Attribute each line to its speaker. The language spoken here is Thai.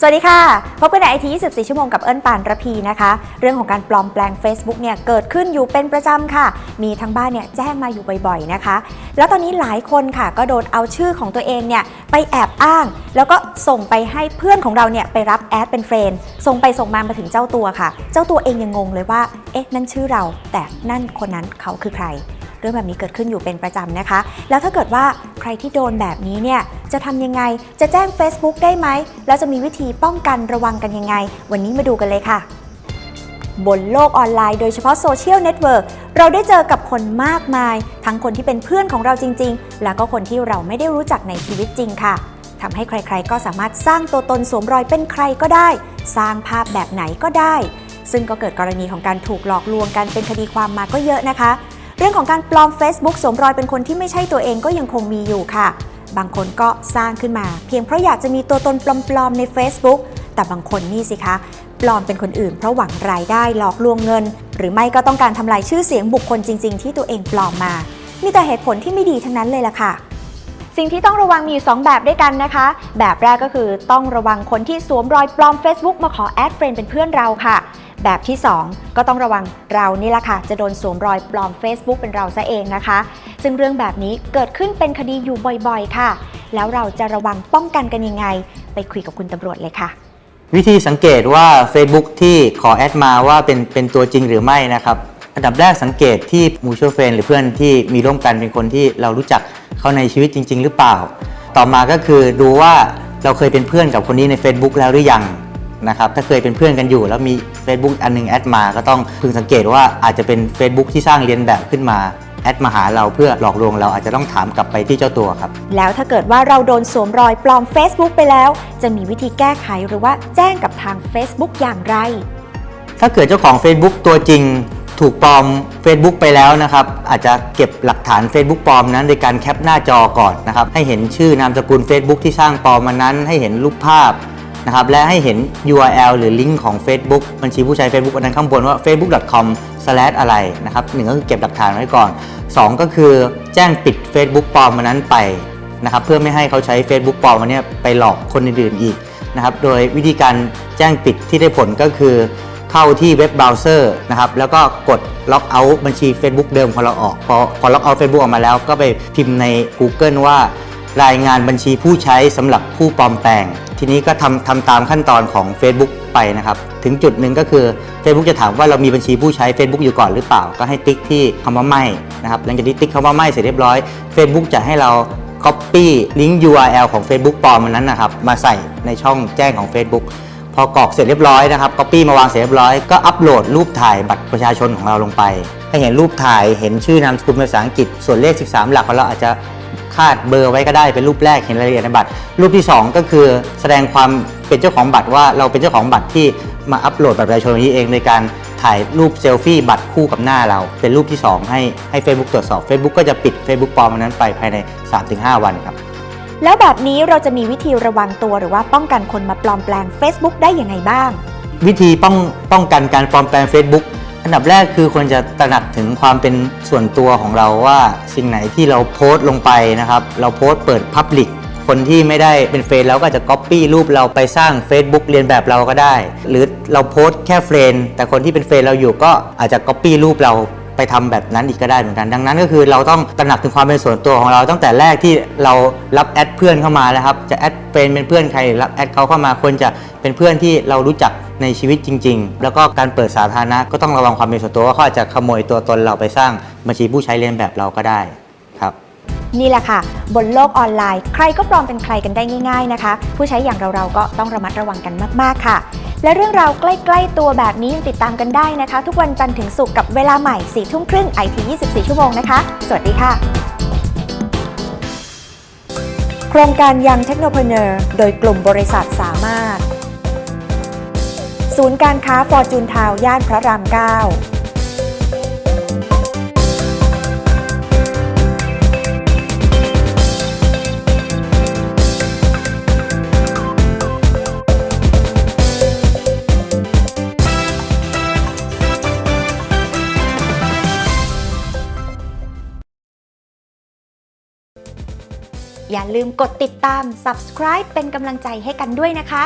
Speaker 1: สวัสดีค่ะ พบกันในไอที24 ชั่วโมงกับเอิญปานระพีนะคะ เรื่องของการปลอมแปลง Facebook เนี่ยเกิดขึ้นอยู่เป็นประจำค่ะ มีทั้งบ้านเนี่ยแจ้งมาอยู่บ่อยๆนะคะ แล้วตอนนี้หลายคนค่ะก็โดนเอาชื่อของตัวเองเนี่ยไปแอบอ้าง แล้วก็ส่งไปให้เพื่อนของเราเนี่ยไปรับแอดเป็นเฟรนด์ส่งไปส่งมามาถึงเจ้าตัวค่ะ เจ้าตัวเองยังงงเลยว่า เอ๊ะนั่นชื่อเรา แต่นั่นคนนั้นเขาคือใคร เรื่องแบบนี้เกิดขึ้นอยู่เป็นประจำนะคะ แล้วถ้าเกิดว่าใครที่โดนแบบนี้เนี่ยจะทำยังไงจะแจ้ง Facebook ได้ไหม แล้วจะมีวิธีป้องกันระวังกันยังไง วันนี้มาดูกันเลยค่ะบนโลกออนไลน์โดยเฉพาะโซเชียลเน็ตเวิร์กเราได้เจอกับคนมากมาย ทั้งคนที่เป็นเพื่อนของเราจริง ๆ แล้วก็คนที่เราไม่ได้รู้จักในชีวิตจริงค่ะทำให้ใครๆ ก็สามารถสร้างตัวตนสวมรอยเป็นใครก็ได้ สร้างภาพแบบไหนก็ได้ ซึ่งก็เกิดกรณีของการถูกหลอกลวงกันเป็นคดีความมาก็เยอะนะคะ เรื่องของการปลอม Facebook สวมรอยเป็นคนที่ไม่ใช่ตัวเองก็ยังคงมีอยู่ค่ะ บางคนก็สร้างขึ้นมา เพียงเพราะอยากจะมีตัวตนปลอมๆใน Facebook แต่บางคนนี่สิคะ ปลอมเป็นคนอื่นเพราะหวังรายได้หลอกลวงเงิน หรือไม่ก็ต้องการทำลายชื่อเสียงบุคคลจริง ๆ ที่ตัวเองปลอมมา มีแต่เหตุผลที่ไม่ดีทั้งนั้นเลยล่ะค่ะสิ่งที่ต้องระวังมีอยู่ 2 แบบด้วยกันนะคะ แบบแรกก็คือต้องระวังคนที่สวมรอยปลอม Facebook มาขอแอดเฟรนด์เป็นเพื่อนเราค่ะ แบบที่ 2 ก็ต้องระวังเรานี่แหละค่ะจะโดนสวมรอยปลอม Facebook เป็นเราซะเองนะคะ ซึ่งเรื่องแบบนี้เกิดขึ้นเป็นคดีอยู่บ่อยๆ ค่ะ แล้วเราจะระวังป้องกันกันยังไง ไปคุยกับคุณตำรวจเลยค่ะ
Speaker 2: วิธีสังเกตว่า Facebook ที่ขอแอดมาว่าเป็นเป็นตัวจริงหรือไม่นะครับอันดับแรกสังเกตที่มูช a l เฟนหรือเพื่อนที่มีร่วมกันเป็นคนที่เรารู้จักเขาในชีวิตจริง ๆ หรือเปล่า ต่อมาก็คือดูว่าเราเคยเป็นเพื่อนกับคนนี้ใน Facebook แล้วหรือยัง นะครับถ้าเคยเป็นเพื่อนกันอยู่ แล้วมี Facebook อันหนึงแอดมาก็ต้องพึงสังเกตว่าอาจจะเป็น Facebook ที่สร้างเรียนแบบขึ้นมาแอดมาหาเราเพื่อหลอกลวงเราอาจจะต้องถามกลับไปที่เจ้าตัวครับ
Speaker 1: แล้วถ้าเกิดว่าเราโดนสวมรอยปลอม Facebook ไปแล้ว จะมีวิธีแก้ไขหรือว่าแจ้งกับทาง Facebook อย่างไร
Speaker 2: ถ้าเกิดเจ้าของ Facebook ตัวจริงถูกปลอม Facebook ไปแล้วนะครับ อาจจะเก็บหลักฐาน Facebook ปลอมนั้นโดยการแคปหน้าจอก่อนนะครับให้เห็นชื่อนามสกุล Facebook ที่สร้างปลอมมานั้นให้เห็นรูปภาพ นะครับและให้เห็น URL หรือลิงก์ของ Facebook บัญชีผู้ใช้ Facebook อันนั้นข้างบนว่า facebook.com อะไรนะครับหนึ่งก็คือเก็บหลักฐานไว้ก่อน 2 ก็คือแจ้งปิด Facebook ปลอมมานั้นไปนะครับเพื่อไม่ให้เขาใช้ Facebook ปลอมมันเนี้ยไปหลอกคนอื่นๆอีกนะครับโดยวิธีการแจ้งปิดที่ได้ผลก็คือ เข้าที่เว็บเบราว์เซอร์นะครับแล้วก็กดล็อกเอาท์บัญชี Facebook เดิมของเราออกพอพอล็อกเอาท์ Facebook ออกมาแล้วก็ไปพิมพ์ใน Google ว่า รายงานบัญชีผู้ใช้สำหรับผู้ปลอมแปลง ทีนี้ก็ทำทำตามขั้นตอนของ Facebook ไปนะครับ ถึงจุดหนึ่งก็คือ Facebook จะถามว่าเรามีบัญชีผู้ใช้ Facebook อยู่ก่อนหรือเปล่า ก็ให้ติ๊กที่คำว่าไม่นะครับ หลังจากที่ติ๊กคำว่าไม่เสร็จเรียบร้อย Facebook จะให้เรา Copy ลิงก์ URL ของ Facebook ปลอมมันนั้นนะครับ มาใส่ในช่องแจ้งของ Facebook พอกรอกเสร็จเรียบร้อยนะครับ Copy มาวางเสร็จเรียบร้อย ก็อัปโหลดรูปถ่ายบัตรประชาชนของเราลงไป ให้เห็นรูปถ่าย เห็นชื่อนามสกุลภาษาอังกฤษ ส่วนเลข 13 หลักของเราอาจจะ คาดเบอร์ไว้ก็ได้เป็นรูปแรกเห็นรายละเอียดในบัตร รูปที่ 2 ก็คือแสดงความเป็นเจ้าของบัตรว่าเราเป็นเจ้าของบัตรที่มาอัปโหลดบัตรประชาชนนี้เองในการถ่ายรูปเซลฟี่บัตรคู่กับหน้าเรา เป็นรูปที่ 2 ให้ให้ Facebook ตรวจสอบ Facebook ก็จะปิด Facebook ปลอมอันนั้นไปภายใน 3-5 วันครับ
Speaker 1: แล้วแบบนี้เราจะมีวิธีระวังตัวหรือว่าป้องกันคนมาปลอมแปลง Facebook ได้ยังไงบ้าง
Speaker 2: วิธีป้องป้องกันการปลอมแปลง Facebook อันดับแรกคือควรจะตระหนักถึงความเป็นส่วนตัวของเราว่าสิ่งไหนที่เราโพสต์ลงไปนะครับ เราโพสต์เปิด Public คนที่ไม่ได้เป็นเฟรนเราก็อาจจะ Copy รูปเราไปสร้าง Facebook เรียนแบบเราก็ได้ หรือเราโพสต์แค่เฟรนแต่คนที่เป็นเฟรนเราอยู่ก็อาจจะ Copy รูปเราไปทำแบบนั้นอีกก็ได้เหมือนกัน ดังนั้นก็คือเราต้องตระหนักถึงความเป็นส่วนตัวของเราตั้งแต่แรกที่เรารับแอดเพื่อนเข้ามาแล้วครับ จะแอดเฟรนเป็นเพื่อนใครรับแอดเขาเข้ามาควรจะเป็นเพื่อนที่เรารู้จัก ในชีวิตจริง ๆ แล้วก็การเปิดสาธารณะก็ต้องระวังความเป็นส่วนตัวว่าเขาอาจจะขโมยตัวตนเราไปสร้างบัญชีผู้ใช้เรียนแบบเราก็ได้ครับ
Speaker 1: นี่แหละค่ะ บนโลกออนไลน์ ใครก็ปลอมเป็นใครกันได้ง่าย ๆนะคะ ผู้ใช้อย่างเราๆก็ต้องระมัดระวังกันมากๆค่ะ และเรื่องราวใกล้ๆตัวแบบนี้ยังติดตามกันได้นะคะ ทุกวันจันทร์ถึงศุกร์กับเวลาใหม่4ี่ทุ่มครึ่งไอที24 ชั่วโมงนะคะ สวัสดีค่ะ โครงการยังเทคโนโลยีโดยกลุ่มบริษัทสามารถ ศูนย์การค้าฟอร์จูนทาวย่านพระราม9อย่าลืมกดติดตาม subscribe เป็นกำลังใจให้กันด้วยนะคะ